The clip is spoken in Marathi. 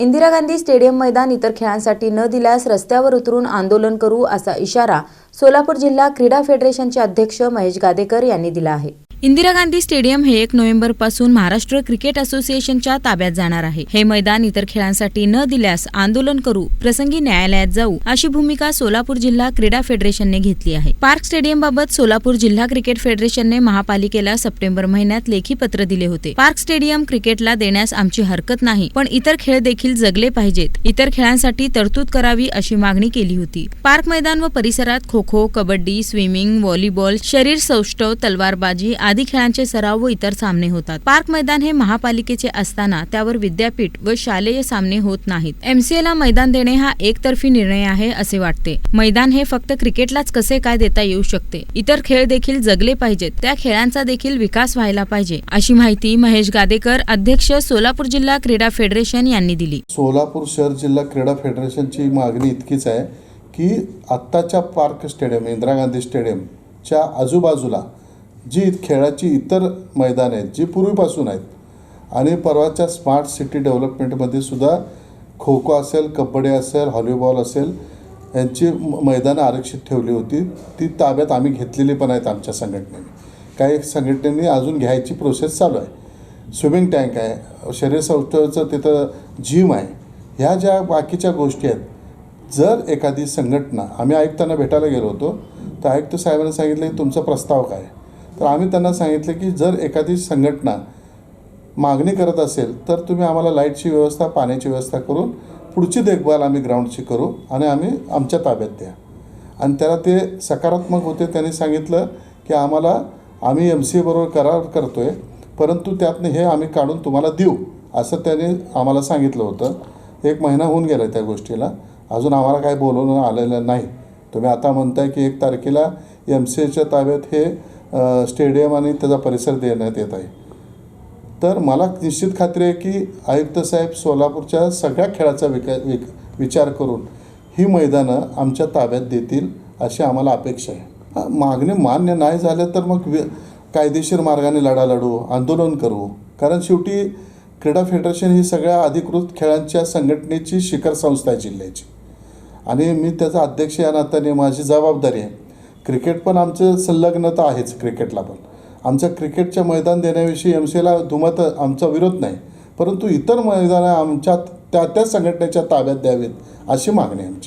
इंदिरा गांधी स्टेडियम मैदान इतर खेळांसाठी न दिल्यास रस्त्यावर उतरून आंदोलन करू असा इशारा सोलापूर जिल्हा क्रीडा फेडरेशनचे अध्यक्ष महेश गादेकर यांनी दिला आहे. इंदिरा गांधी स्टेडियम हे एक नोव्हेंबरपासून महाराष्ट्र क्रिकेट असोसिएशनच्या ताब्यात जाणार आहे. हे मैदान इतर खेळांसाठी न दिल्यास आंदोलन करू प्रसंगी न्यायालयात जाऊ अशी भूमिका सोलापूर जिल्हा क्रीडा फेडरेशनने घेतली आहे. पार्क स्टेडियम बाबत सोलापूर जिल्हा क्रिकेट फेडरेशनने महापालिकेला सप्टेंबर महिन्यात लेखी पत्र दिले होते. पार्क स्टेडियम क्रिकेटला देण्यास आमची हरकत नाही पण इतर खेळ देखील जगले पाहिजेत. इतर खेळांसाठी तरतूद करावी अशी मागणी केली होती. पार्क मैदान व परिसरात खो खो कबड्डी स्विमिंग व्हॉलीबॉल शरीर सौष्ठव तलवारबाजी आदी खेळांचे सराव व इतर सामने होतात. पार्क मैदान हे महापालिकेचे असताना त्यावर विद्यापीठ व शालेय सामने होत नाहीत. एमसीए ला मैदान देणे हा एकतर्फी निर्णय आहे असे वाटते. मैदान हे फक्त क्रिकेटलाच कसे काय देता येऊ शकते? इतर खेळ देखील जगले पाहिजेत. त्या खेळांचा देखील विकास व्हायला पाहिजे अशी माहिती महेश गादेकर अध्यक्ष सोलापूर जिल्हा क्रीडा फेडरेशन यांनी दिली. सोलापूर शहर जिल्हा क्रीडा फेडरेशनची मागणी इतकीच आहे की आत्ताच्या पार्क स्टेडियम इंदिरा गांधी स्टेडियमच्या आजूबाजूला जी खेळाची इतर मैदान आहेत जी पूर्वीपासून आहेत. आणि परवाच्या स्मार्ट सिटी डेव्हलपमेंटमध्ये सुद्धा खो खो असेल कबड्डी असेल हॉलीबॉल असेल यांची मैदानं आरक्षित ठेवली होती. ती ताब्यात आम्ही घेतलेली पण आहेत आमच्या संघटनेने. काही संघटनेने अजून घ्यायची प्रोसेस चालू आहे. स्विमिंग टँक आहे शरीर संस्थेचं तिथं जिम आहे. ह्या ज्या बाकीच्या गोष्टी आहेत जर एखादी संघटना आम्ही आयुक्तांना भेटायला गेलो होतो तर आयुक्त साहेबांनी सांगितलं की तुमचा प्रस्ताव काय? तर आम्ही त्यांना सांगितलं की जर एखादी संघटना मागणी करत असेल तर तुम्ही आम्हाला लाईटची व्यवस्था पाण्याची व्यवस्था करून पुढची देखभाल आम्ही ग्राउंडची करू आणि आम्ही आमच्या ताब्यात द्या. आणि त्याला ते सकारात्मक होते त्यांनी सांगितलं की आम्हाला आम्ही एम सी एबरोबर करार करतो आहे परंतु त्यातनं हे आम्ही काढून तुम्हाला देऊ असं त्याने आम्हाला सांगितलं होतं. एक महिना होऊन गेला त्या गोष्टीला. अजून आम्हाला काही बोलवणं आलेलं नाही. तुम्ही आता म्हणताय की एक तारखेला एम सी एच्या ताब्यात हे स्टेडियम आणि त्याचा परिसर देण्यात येत आहे. तर मला निश्चित खात्री आहे की आयुक्त साहेब सोलापूरच्या सगळ्या खेळाचा विका विक विचार करून ही मैदानं आमच्या ताब्यात देतील अशी आम्हाला अपेक्षा आहे. मागणी मान्य नाही झालं तर मग वि कायदेशीर मार्गाने लढा लढू आंदोलन करू. कारण शेवटी क्रीडा फेडरेशन ही सगळ्या अधिकृत खेळांच्या संघटनेची शिखर संस्था आहे जिल्ह्याची. आणि मी त्याचा अध्यक्ष या नात्याने माझी जबाबदारी आहे. क्रिकेट पण आमचं संलग्नता आहेच क्रिकेटला पण. आमचं क्रिकेटच्या मैदान देण्याविषयी एम सी एला दुमत आमचा विरोध नाही. परंतु इतर मैदानं आमच्या त्या त्या संघटनेच्या ताब्यात द्यावीत अशी मागणी आमची.